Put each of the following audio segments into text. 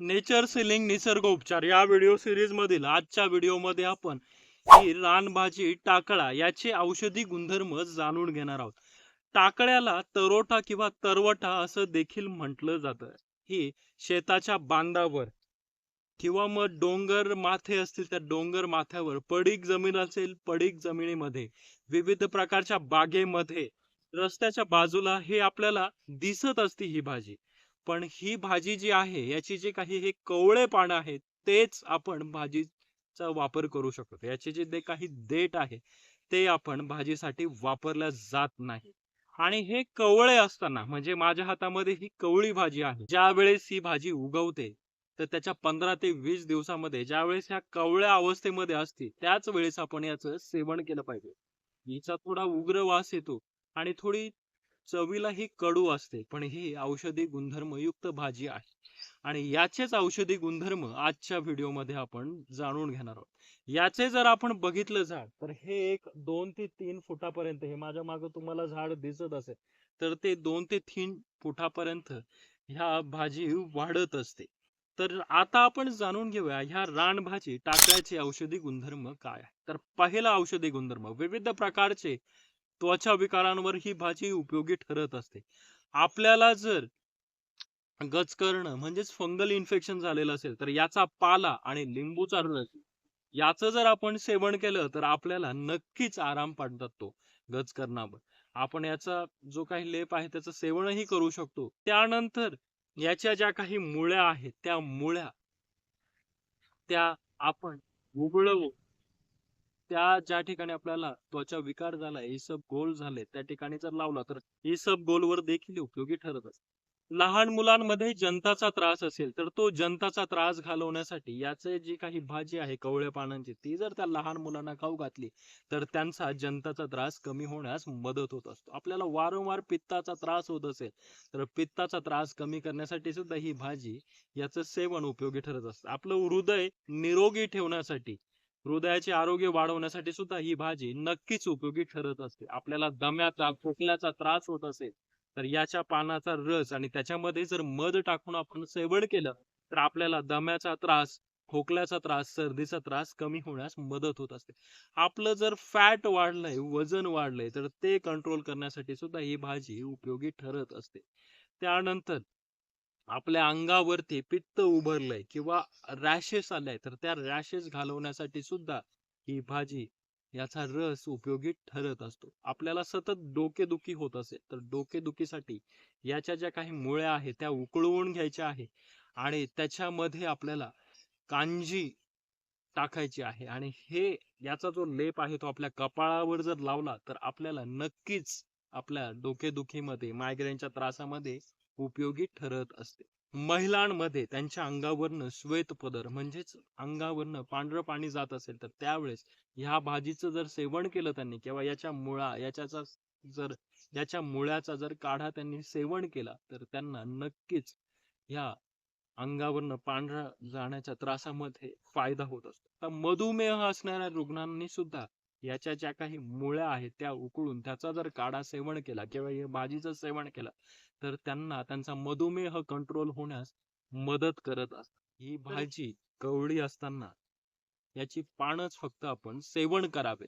Nature ceiling निसर्ग उपचार. या व्हिडिओ सिरीज मधील आजच्या व्हिडिओमध्ये आपण ही रानभाजी टाकळा याचे औषधी गुणधर्म जाणून घेणार आहोत. टाकळ्याला तरोटा किंवा तरवटा असं देखील म्हटलं जातं. ही शेताच्या बांधावर किंवा मग डोंगर माथे असतील त्या डोंगर माथ्यावर पडीक जमीन असेल पडीक जमिनीमध्ये विविध प्रकारच्या बागेमध्ये रस्त्याच्या बाजूला हे आपल्याला दिसत असते ही भाजी. पण ही भाजी जी आहे याची जे काही हे कवळे पानं आहेत तेच आपण भाजीचा वापर करू शकतो. याचे जे काही देठ आहे ते आपण भाजीसाठी वापरल्या जात नाही. आणि हे कवळे असताना म्हणजे माझ्या हातामध्ये ही कवळी भाजी आहे ज्या वेळेस ही भाजी उगवते तर त्याच्या पंधरा ते वीस दिवसामध्ये ज्या वेळेस ह्या कवळ्या अवस्थेमध्ये असते त्याच वेळेस आपण याचं सेवन केलं पाहिजे. हिचा थोडा उग्र वास येतो आणि थोडी चवीला ही कडू असते पण ही औषधी गुणधर्म युक्त भाजी आहे. आणि याचेच औषधी गुणधर्म आजच्या व्हिडिओमध्ये आपण जाणून घेणार आहोत. याचे जर आपण बघितलं झाड तर हे एक दोन ते तीन फुटापर्यंत हे माझ्या मागे तुम्हाला झाड दिसत असेल तर ते दोन ते तीन फुटापर्यंत ह्या भाजी वाढत असते. तर आता आपण जाणून घेऊया ह्या रानभाजी टाकळ्याचे औषधी गुणधर्म काय आहे? तर पहिला औषधी गुणधर्म विविध प्रकारचे त्वचा विकारांवर ही भाजी उपयोगी ठरत असते. आपल्याला जर गचकरणं म्हणजेच फंगल इन्फेक्शन झालेलं असेल तर याचा पाला आणि लिंबूचा रस याचं जर आपण सेवन केलं तर आपल्याला नक्कीच आराम पडतात तो गचकरणावर आपण याचा जो काही लेप आहे त्याचं सेवनही करू शकतो. त्यानंतर याच्या ज्या काही मुळ्या आहेत त्या मुळ्या त्या आपण उघडवू त्या ज्या ठिकाणी आपल्याला त्वचा विकार झाला इसब गोल झाले त्या ठिकाणी जर लावला तर इसब गोलवर देखील उपयोगी ठरत असते लहान मुलांमध्ये जंताचा त्रास असेल तर तो जंताचा त्रास घालवण्यासाठी याचे जी काही भाजी आहे कवळ्या पानांची ती जर त्या लहान मुलांना खाऊ घातली तर त्यांचा जंताचा त्रास कमी होण्यास मदत होत असतो. आपल्याला वारंवार पित्ताचा त्रास होत असेल तर पित्ताचा त्रास कमी करण्यासाठी सुद्धा ही भाजी याचं सेवन उपयोगी ठरत असतं. आपलं हृदय निरोगी ठेवण्यासाठी हृदयाचे आरोग्य वाढवण्यासाठी सुद्धा ही भाजी नक्कीच उपयोगी ठरत असते. आपल्याला दम्याचा खोकल्याचा त्रास होत असेल तर याच्या पानाचा रस आणि त्याच्यामध्ये जर मध टाकून आपण सेवन केलं तर आपल्याला दम्याचा त्रास खोकल्याचा त्रास सर्दीचा त्रास कमी होण्यास मदत होत असते. आपलं जर फॅट वाढलंय वजन वाढलंय तर ते कंट्रोल करण्यासाठी सुद्धा ही भाजी उपयोगी ठरत असते. त्यानंतर आपल्या अंगावरती पित्त उभरलंय किंवा रॅशेस आलाय तर त्या रॅशेस घालवण्यासाठी सुद्धा ही भाजी याचा रस उपयोगी ठरत असतो. आपल्याला सतत डोकेदुखी होत असेल तर डोकेदुखीसाठी याच्या ज्या काही मुळ्या आहेत त्या उकळवून घ्यायच्या आहे आणि त्याच्यामध्ये आपल्याला कांजी टाकायची आहे आणि हे याचा जो लेप आहे तो आपल्या कपाळावर जर लावला तर आपल्याला नक्कीच आपल्या डोकेदुखीमध्ये मायग्रेनच्या त्रासामध्ये उपयोगी ठरत असते. महिलांमध्ये त्यांच्या अंगावरनं श्वेत पदर म्हणजेच अंगावरनं पांढरं पाणी जात असेल तर त्यावेळेस ह्या भाजीचं जर सेवन केलं त्यांनी किंवा याच्या मुळा याच्याचा जर याच्या मुळ्याचा जर काढा त्यांनी सेवन केला तर त्यांना नक्कीच ह्या अंगावरनं पांढरा जाण्याच्या त्रासामध्ये फायदा होत असतो. तर मधुमेह असणाऱ्या रुग्णांनी सुद्धा याच्या ज्या काही मुळ्या आहेत त्या उकळून त्याचा जर काढा सेवन केला किंवा या भाजीचं सेवन केलं तर त्यांना त्यांचा मधुमेह कंट्रोल होण्यास मदत करत असते. ही भाजी कवळी असताना याची पानच फक्त आपण सेवन करावे.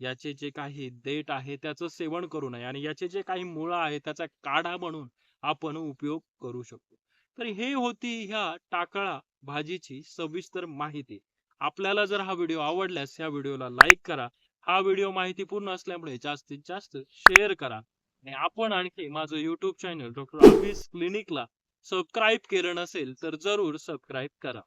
याचे जे काही देठ आहे त्याचं सेवन करू नये आणि याचे जे काही मुळं आहे त्याचा काढा म्हणून आपण उपयोग करू शकतो. तर हे होती ह्या टाकळा भाजीची सविस्तर माहिती. आपल्याला जर हा व्हिडिओ आवडल्यास या व्हिडिओला लाईक करा हा व्हिडिओ माहितीपूर्ण असल्यामुळे जास्तीत जास्त शेअर करा. आणि आपण आणखी माझं युट्यूब चॅनल डॉक्टर ऑफिस क्लिनिकला सबस्क्राईब केलं नसेल तर जरूर सबस्क्राईब करा.